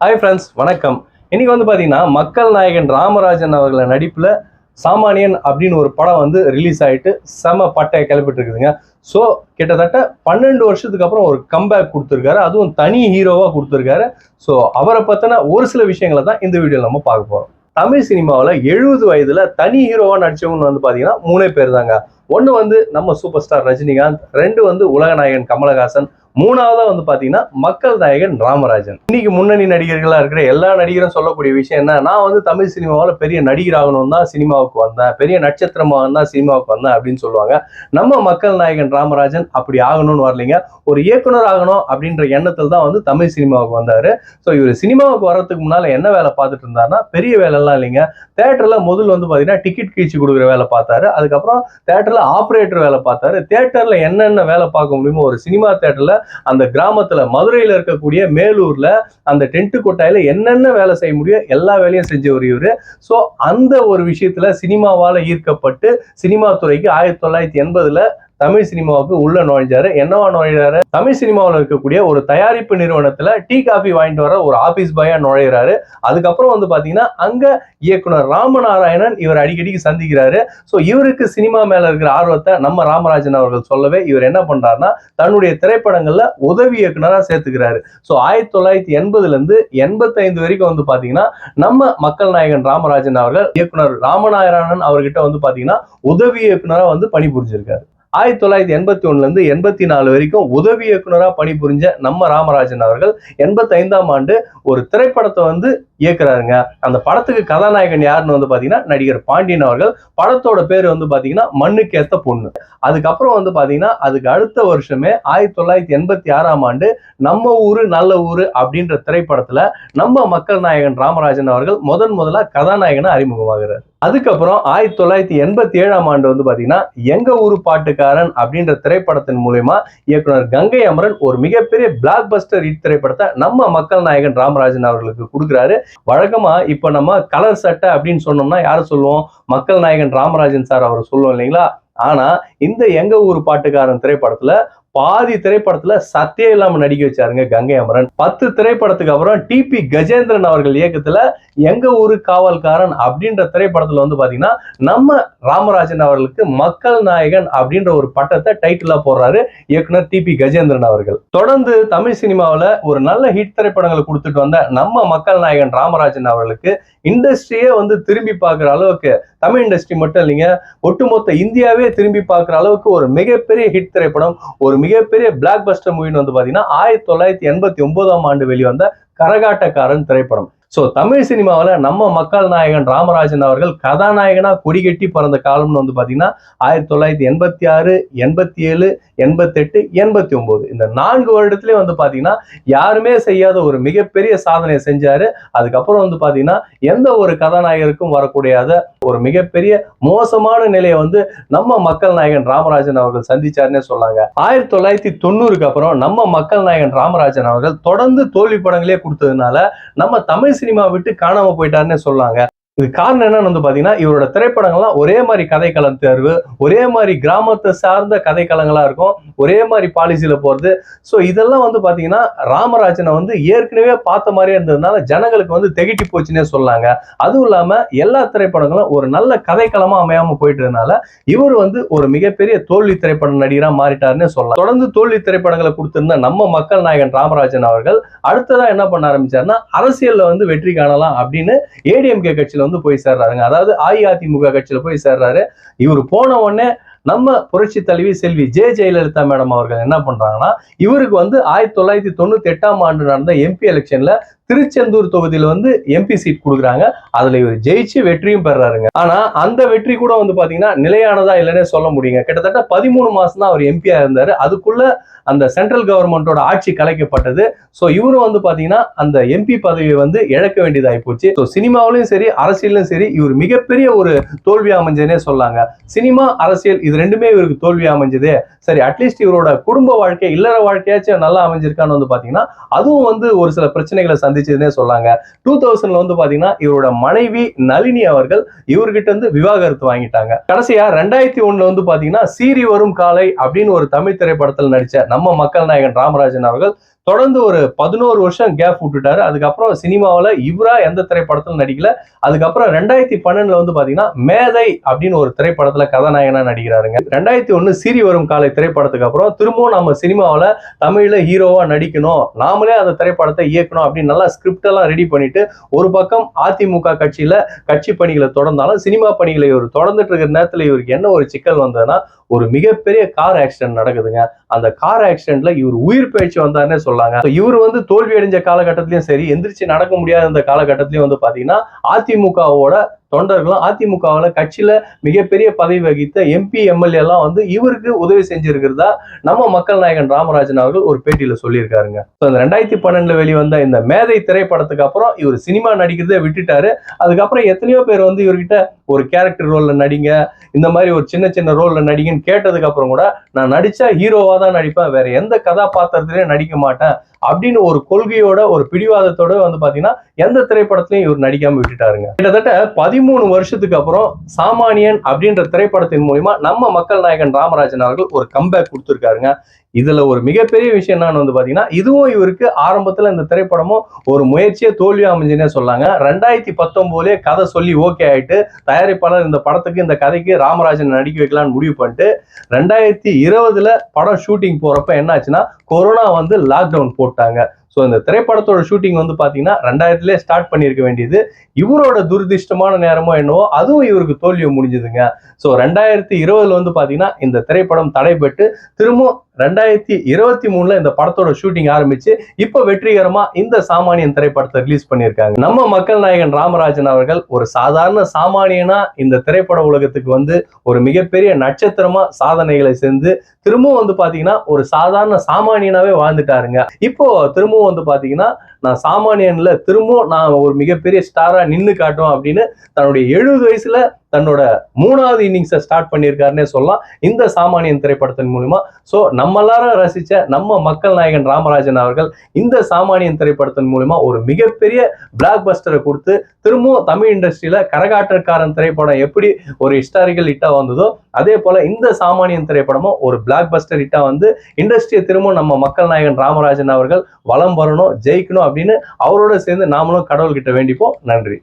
Hi friends வணக்கம். இன்னைக்கு வந்து பார்த்தீங்கன்னா மக்கள் நாயகன் ராமராஜன் அவர்களை நடிப்பில் சாமானியன் அப்படின்னு ஒரு படம் வந்து ரிலீஸ் ஆயிட்டு செம பட்டையை கிளப்பிட்டு இருக்குதுங்க ஸோ கிட்டத்தட்ட பன்னெண்டு வருஷத்துக்கு அப்புறம் ஒரு கம்பேக் கொடுத்துருக்காரு. அதுவும் தனி ஹீரோவாக கொடுத்துருக்காரு. ஸோ அவரை பற்றின ஒரு சில விஷயங்களை தான் இந்த வீடியோவில் நம்ம பார்க்க போகிறோம் தமிழ் சினிமாவில் எழுபது வயதில் தனி ஹீரோவாக நடித்தவங்க வந்து பார்த்தீங்கன்னா மூணே பேர் தாங்க. ஒன்று வந்து நம்ம சூப்பர் ஸ்டார் ரஜினிகாந்த் ரெண்டு வந்து உலகநாயகன் கமலஹாசன் மூணாவதாக வந்து பார்த்தீங்கன்னா மக்கள் நாயகன் ராமராஜன். இன்னைக்கு முன்னணி நடிகர்களாக இருக்கிற எல்லா நடிகரும் சொல்லக்கூடிய விஷயம் என்ன? நான் வந்து தமிழ் சினிமாவில் பெரிய நடிகர் ஆகணும் தான் சினிமாவுக்கு வந்தேன். பெரிய நட்சத்திரமாக தான் சினிமாவுக்கு வந்தேன் அப்படின்னு சொல்லுவாங்க. நம்ம மக்கள் நாயகன் ராமராஜன் அப்படி ஆகணும்னு வரலைங்க. ஒரு இயக்குனர் ஆகணும் அப்படின்ற எண்ணத்தில் தான் வந்து தமிழ் சினிமாவுக்கு வந்தார். ஸோ இவர் சினிமாவுக்கு வர்றதுக்கு முன்னால் என்ன வேலை பார்த்துட்டு இருந்தாருன்னா பெரிய வேலைலாம் இல்லைங்க. தேட்டரில் முதல்ல வந்து பார்த்தீங்கன்னா டிக்கெட் கீழ்ச்சி கொடுக்குற வேலை பார்த்தாரு. அதுக்கப்புறம் தேட்டரில் ஆப்ரேட்டர் வேலை பார்த்தாரு. தேட்டரில் என்னென்ன வேலை பார்க்க முடியுமோ ஒரு சினிமா தேட்டரில் அந்த கிராமத்தில் மதுரையில் இருக்கக்கூடிய மேலூரில் அந்த டென்ட் கொட்டாயில என்னென்ன வேலை செய்ய முடியும் எல்லா வேலையும் செஞ்சவர் இவர். ஸோ அந்த ஒரு விஷயத்தில் சினிமாவால் ஈர்க்கப்பட்டு சினிமா துறைக்கு ஆயிரத்தி தொள்ளாயிரத்தி எண்பதில் தமிழ் சினிமாவுக்கு உள்ள நுழைஞ்சாரு. என்னவா நுழைகிறாரு தமிழ் சினிமாவில் இருக்கக்கூடிய ஒரு தயாரிப்பு நிறுவனத்துல டீ காஃபி வாங்கிட்டு வர ஒரு ஆபீஸ் பாயா நுழையிறாரு. அதுக்கப்புறம் வந்து பாத்தீங்கன்னா அங்க இயக்குனர் ராமநாராயணன் இவர் அடிக்கடிக்கு சந்திக்கிறாரு. ஸோ இவருக்கு சினிமா மேல இருக்கிற ஆர்வத்தை நம்ம ராமராஜன் அவர்கள் சொல்லவே இவர் என்ன பண்றாருன்னா தன்னுடைய திரைப்படங்கள்ல உதவி இயக்குனரா சேர்த்துக்கிறாரு. ஸோ ஆயிரத்தி தொள்ளாயிரத்தி எண்பதுல இருந்து எண்பத்தைந்து வரைக்கும் வந்து பாத்தீங்கன்னா நம்ம மக்கள் நாயகன் ராமராஜன் அவர்கள் இயக்குனர் ராமநாராயணன் அவர்கிட்ட வந்து பாத்தீங்கன்னா உதவி இயக்குனரா வந்து பணிபுரிஞ்சிருக்காரு. ஆயிரத்தி தொள்ளாயிரத்தி எண்பத்தி ஒண்ணுல இருந்து எண்பத்தி நாலு வரைக்கும் உதவி இயக்குனரா பணிபுரிஞ்ச நம்ம ராமராஜன் அவர்கள் எண்பத்தி ஐந்தாம் ஆண்டு ஒரு திரைப்படத்தை வந்து இயக்குறாருங்க. அந்த படத்துக்கு கதாநாயகன் யாருன்னு வந்து பார்த்தீங்கன்னா நடிகர் பாண்டியன் அவர்கள். படத்தோட பேர் வந்து பாத்தீங்கன்னா மண்ணுக்கேத்த பொண்ணு. அதுக்கப்புறம் வந்து பாத்தீங்கன்னா அதுக்கு அடுத்த வருஷமே ஆயிரத்தி தொள்ளாயிரத்தி எண்பத்தி ஆறாம் ஆண்டு நம்ம ஊரு நல்ல ஊரு அப்படின்ற திரைப்படத்துல நம்ம மக்கள் நாயகன் ராமராஜன் அவர்கள் முதன் முதலா கதாநாயகனை அறிமுகமாகிறார். அதுக்கப்புறம் ஆயிரத்தி தொள்ளாயிரத்தி எண்பத்தி ஏழாம் ஆண்டு வந்து பாத்தீங்கன்னா எங்க ஊரு பாட்டுக்காரன் அப்படின்ற திரைப்படத்தின் மூலயமா இயக்குனர் கங்கை அமரன் ஒரு மிகப்பெரிய பிளாக் பஸ்டர் ஹிட் திரைப்படத்தை நம்ம மக்கள் நாயகன் ராமராஜன் அவர்களுக்கு கொடுக்குறாரு. வழக்கமா இப்ப நம்ம கலர் சட்டை அப்படின்னு சொன்னோம்னா யாரை சொல்லுவோம்? மக்கள் நாயகன் ராமராஜன் சார் அவரை சொல்லுவோம் இல்லைங்களா? ஆனா இந்த எங்க ஊர் பாட்டுக்காரன் திரைப்படத்துல பாதி திரைப்படத்துல சத்தியம் இல்லாம நடிக்க வச்சாருங்க கங்கை அமரன். பத்து திரைப்படத்துக்கு அப்புறம் டிபி கஜேந்திரன் அவர்கள் இயக்கத்துல எங்க ஊரு காவல்காரன் அப்படின்ற திரைப்படத்துல வந்து பாத்தீங்கன்னா நம்ம ராமராஜன் அவர்களுக்கு மக்கள் நாயகன் அப்படின்ற ஒரு பட்டத்தை டைட்டிலா போடுறாரு இயக்குனர் டிபி கஜேந்திரன் அவர்கள். தொடர்ந்து தமிழ் சினிமாவில் ஒரு நல்ல ஹிட் திரைப்படங்களை கொடுத்துட்டு வந்த நம்ம மக்கள் நாயகன் ராமராஜன் அவர்களுக்கு இண்டஸ்ட்ரியே வந்து திரும்பி பார்க்குற அளவுக்கு தமிழ் இண்டஸ்ட்ரி மட்டும் இல்லைங்க ஒட்டுமொத்த இந்தியாவே திரும்பி பார்க்குற அளவுக்கு ஒரு மிகப்பெரிய ஹிட் திரைப்படம் ஒரு மிகப்பெரிய பிளாக் பஸ்டர் மூவின்னு வந்து பார்த்தீங்கன்னா ஆயிரத்தி தொள்ளாயிரத்தி எண்பத்தி ஒன்பதாம் ஆண்டு வெளிவந்த கரகாட்டக்காரன் திரைப்படம். ஸோ தமிழ் சினிமாவில் நம்ம மக்கள் நாயகன் ராமராஜன் அவர்கள் கதாநாயகனா கொடிகட்டி பிறந்த காலம்னு வந்து பார்த்தீங்கன்னா ஆயிரத்தி தொள்ளாயிரத்தி எண்பத்தி ஆறு எண்பத்தி ஏழு எண்பத்தெட்டு எண்பத்தி ஒம்பது இந்த நான்கு வருடத்துலேயே வந்து பார்த்தீங்கன்னா யாருமே செய்யாத ஒரு மிகப்பெரிய சாதனையை செஞ்சாரு. அதுக்கப்புறம் வந்து பார்த்தீங்கன்னா எந்த ஒரு கதாநாயகருக்கும் வரக்கூடியாத ஒரு மிகப்பெரிய மோசமான நிலையை வந்து நம்ம மக்கள் நாயகன் ராமராஜன் அவர்கள் சந்திச்சாருன்னே சொல்லாங்க ஆயிரத்தி தொள்ளாயிரத்தி தொண்ணூறுக்கு அப்புறம் நம்ம மக்கள் நாயகன் ராமராஜன் அவர்கள் தொடர்ந்து தோல்வி படங்களே கொடுத்ததுனால நம்ம தமிழ் சினிமா விட்டு காணாம போயிட்டாருன்னு சொல்லாங்க. இது காரணம் என்னன்னு வந்து பாத்தீங்கன்னா இவரோட திரைப்படங்கள்லாம் ஒரே மாதிரி கதைக்களம் தேர்வு ஒரே மாதிரி கிராமத்தை சார்ந்த கதைக்களங்களாக இருக்கும் ஒரே மாதிரி பாலிசியில போறது. ஸோ இதெல்லாம் வந்து பாத்தீங்கன்னா ராமராஜனை வந்து ஏற்கனவே பார்த்த மாதிரியே இருந்ததுனால ஜனங்களுக்கு வந்து திகட்டி போச்சுன்னே சொல்லாங்க. அதுவும் இல்லாம எல்லா திரைப்படங்களும் ஒரு நல்ல கதைக்களமாக அமையாம போயிட்டதுனால இவர் வந்து ஒரு மிகப்பெரிய தோல்வி திரைப்பட நடிகரா மாறிட்டாருன்னு சொல்லலாம். தொடர்ந்து தோல்வி திரைப்படங்களை கொடுத்திருந்த நம்ம மக்கள் நாயகன் ராமராஜன் அவர்கள் அடுத்ததா என்ன பண்ண ஆரம்பிச்சாருன்னா அரசியலில் வந்து வெற்றி காணலாம் அப்படின்னு ஏடிஎம்கே கட்சியில வந்து போய் சேர்றாருங்க. அதாவது அஇஅதிமுக கட்சியில போய் சேர்றாரு. இவர் போன உடனே நம்ம புரட்சி தலைவி செல்வி ஜே ஜெயலலிதா மேடம் அவர்கள் என்ன பண்றாங்கன்னா இவருக்கு வந்து ஆயிரத்தி தொள்ளாயிரத்தி தொண்ணூத்தி எட்டாம் ஆண்டு நடந்த எம்பி எலெக்ஷன்ல திருச்செந்தூர் தொகுதியில் வந்து எம்பி சீட் கொடுக்குறாங்க. அதுல இவர் ஜெயிச்சு வெற்றியும் பெறாருங்க. ஆனா அந்த வெற்றி கூட வந்து பாத்தீங்கன்னா நிலையானதா இல்லைன்னே சொல்ல முடியுங்க. கிட்டத்தட்ட பதிமூணு மாசம் தான் அவர் எம்பியாக இருந்தார். அதுக்குள்ள அந்த சென்ட்ரல் கவர்மெண்ட்டோட ஆட்சி கலைக்கப்பட்டது. ஸோ இவரும் வந்து பார்த்தீங்கன்னா அந்த எம்பி பதவியை வந்து இழக்க வேண்டியதாகி போச்சு. ஸோ சினிமாவிலையும் சரி அரசியலும் சரி இவர் மிகப்பெரிய ஒரு தோல்வி அமைஞ்சதுனே சொல்லாங்க. சினிமா அரசியல் இது ரெண்டுமே இவருக்கு தோல்வி அமைஞ்சது. சரி அட்லீஸ்ட் இவரோட குடும்ப வாழ்க்கை இல்லற வாழ்க்கையாச்சும் நல்லா அமைஞ்சிருக்கான்னு வந்து பாத்தீங்கன்னா அதுவும் வந்து ஒரு சில பிரச்சனைகளை சந்திச்சதுன்னே சொல்லாங்க டூ தௌசண்ட்ல வந்து பாத்தீங்கன்னா இவரோட மனைவி நளினி அவர்கள் இவர்கிட்ட இருந்து விவாகரத்து வாங்கிட்டாங்க. கடைசியா ரெண்டாயிரத்தி ஒண்ணுல வந்து பாத்தீங்கன்னா சீறி வரும் காலை அப்படின்னு ஒரு தமிழ் திரைப்படத்தில் நடிச்ச நம்ம மக்கள் நாயகன் ராமராஜன் அவர்கள் தொடர்ந்து ஒரு பதினோரு வருஷம் கேப் விட்டுட்டாரு. அதுக்கப்புறம் சினிமாவில் இவரா எந்த திரைப்படத்தில் நடிக்கல. அதுக்கப்புறம் ரெண்டாயிரத்தி பன்னெண்டுல வந்து பாத்தீங்கன்னா மேதை அப்படின்னு ஒரு திரைப்படத்துல கதாநாயகனா நடிக்கிறாருங்க. ரெண்டாயிரத்தி ஒண்ணு சீரி வரும் காலை திரைப்படத்துக்கு அப்புறம் திரும்பவும் நம்ம சினிமாவில் தமிழ்ல ஹீரோவா நடிக்கணும். நாமளே அந்த திரைப்படத்தை இயக்கணும் அப்படின்னு நல்லா ஸ்கிரிப்ட் எல்லாம் ரெடி பண்ணிட்டு ஒரு பக்கம் அதிமுக கட்சியில கட்சி பணிகளை தொடர்ந்தாலும் சினிமா பணிகளை இவர் தொடர்ந்துட்டு இருக்கிற நேரத்துல இவருக்கு என்ன ஒரு சிக்கல் வந்ததுன்னா ஒரு மிகப்பெரிய கார் ஆக்சிடென்ட் நடக்குதுங்க. அந்த கார் ஆக்சிடென்ட்ல இவர் உயிர் பயிற்சி வந்தாருன்னே சொல்லாங்க. இவர் வந்து தோல்வி அடைஞ்ச காலகட்டத்திலயும் சரி எந்திரிச்சு நடக்க முடியாத அந்த காலகட்டத்திலயும் வந்து பாத்தீங்கன்னா அதிமுகவோட தொண்டர்களும் அதிமுகவில் கட்சியில் மிகப்பெரிய பதவி வகித்த எம்பி எம்எல்ஏ எல்லாம் வந்து இவருக்கு உதவி செஞ்சிருக்கிறதா நம்ம மக்கள் நாயகன் ராமராஜன் அவர்கள் ஒரு பேட்டியில் சொல்லியிருக்காருங்க. ஸோ இந்த ரெண்டாயிரத்தி பன்னெண்டுல வெளிவந்த இந்த மேதை திரைப்படத்துக்கு அப்புறம் இவர் சினிமா நடிக்கிறதே விட்டுட்டாரு. அதுக்கப்புறம் எத்தனையோ பேர் வந்து இவர்கிட்ட ஒரு கேரக்டர் ரோலில் நடிங்க இந்த மாதிரி ஒரு சின்ன சின்ன ரோலில் நடிங்கன்னு கேட்டதுக்கு அப்புறம் கூட நான் நடிச்சா ஹீரோவாக தான் நடிப்பேன் வேற எந்த கதாபாத்திரத்திலையும் நடிக்க மாட்டேன் அப்படின்னு ஒரு கொள்கையோட ஒரு பிடிவாதத்தோட வந்து பாத்தீங்கன்னா எந்த திரைப்படத்திலையும் இவர் நடிக்காம விட்டுட்டாருங்க. கிட்டத்தட்ட பதிமூணு வருஷத்துக்கு அப்புறம் சாமானியன் அப்படின்ற திரைப்படத்தின் மூலியமா நம்ம மக்கள் நாயகன் ராமராஜன் அவர்கள் ஒரு கம்பேக் கொடுத்துருக்காருங்க. இதுல ஒரு மிகப்பெரிய விஷயம் என்னன்னு வந்து பாத்தீங்கன்னா இதுவும் இவருக்கு ஆரம்பத்துல இந்த திரைப்படமும் ஒரு முயற்சியே தோல்வி அமைஞ்சுன்னே சொல்லாங்க. ரெண்டாயிரத்தி பத்தொன்பதுலயே கதை சொல்லி ஓகே ஆயிட்டு தயாரிப்பாளர் இந்த படத்துக்கு இந்த கதைக்கு ராமராஜன் நடிக்க வைக்கலாம்னு முடிவு பண்ணிட்டு ரெண்டாயிரத்தி இருபதுல படம் ஷூட்டிங் போறப்ப என்னாச்சுன்னா கொரோனா வந்து லாக்டவுன் போட்டு போட்டாங்க. ஸோ இந்த திரைப்படத்தோட ஷூட்டிங் வந்து பார்த்தீங்கன்னா ரெண்டாயிரத்துலேயே ஸ்டார்ட் பண்ணியிருக்க வேண்டியது. இவரோட துரதிர்ஷ்டமான நேரமோ என்னவோ அதுவும் இவருக்கு தோல்வி முடிஞ்சுதுங்க. ஸோ ரெண்டாயிரத்தி இருபதுல வந்து பார்த்தீங்கன்னா இந்த திரைப்படம் தடைபட்டு திரும்பவும் ரெண்டாயிரத்தி இருபத்தி மூணுல இந்த படத்தோட ஷூட்டிங் ஆரம்பிச்சு இப்போ வெற்றிகரமா இந்த சாமானியன் திரைப்படத்தை ரிலீஸ் பண்ணியிருக்காங்க. நம்ம மக்கள் நாயகன் ராமராஜன் அவர்கள் ஒரு சாதாரண சாமானியனா இந்த திரைப்பட உலகத்துக்கு வந்து ஒரு மிகப்பெரிய நட்சத்திரமா சாதனைகளை செஞ்சு திரும்பவும் வந்து பாத்தீங்கன்னா ஒரு சாதாரண சாமானியனாவே வாழ்ந்துட்டாருங்க. இப்போ திரும்பவும் வந்து பாத்தீங்கன்னா நான் சாமானியன்ல திரும்பவும் நான் ஒரு மிகப்பெரிய ஸ்டாரா நின்று காட்டும் அப்படின்னு தன்னுடைய எழுபது வயசுல தன்னோட மூணாவது இன்னிங்ஸை ஸ்டார்ட் பண்ணியிருக்காருன்னே சொல்லலாம். இந்த சாமானியன் திரைப்படத்தின் மூலிமா ஸோ நம்ம எல்லாரும் ரசித்த நம்ம மக்கள் நாயகன் ராமராஜன் அவர்கள் இந்த சாமானியன் திரைப்படத்தின் மூலிமா ஒரு மிகப்பெரிய பிளாக் பஸ்டரை கொடுத்து திரும்பவும் தமிழ் இண்டஸ்ட்ரியில கரகாட்டக்காரன் திரைப்படம் எப்படி ஒரு ஹிஸ்டாரிக்கல் ஹிட்டாக வந்ததோ அதே போல் இந்த சாமானியன் திரைப்படமும் ஒரு பிளாக் பஸ்டர் ஹிட்டாக வந்து இண்டஸ்ட்ரியை திரும்பவும் நம்ம மக்கள் நாயகன் ராமராஜன் அவர்கள் வலம் வரணும் ஜெயிக்கணும் அப்படின்னு அவரோட சேர்ந்து நாமளும் கடவுள்கிட்ட வேண்டிப்போம். நன்றி.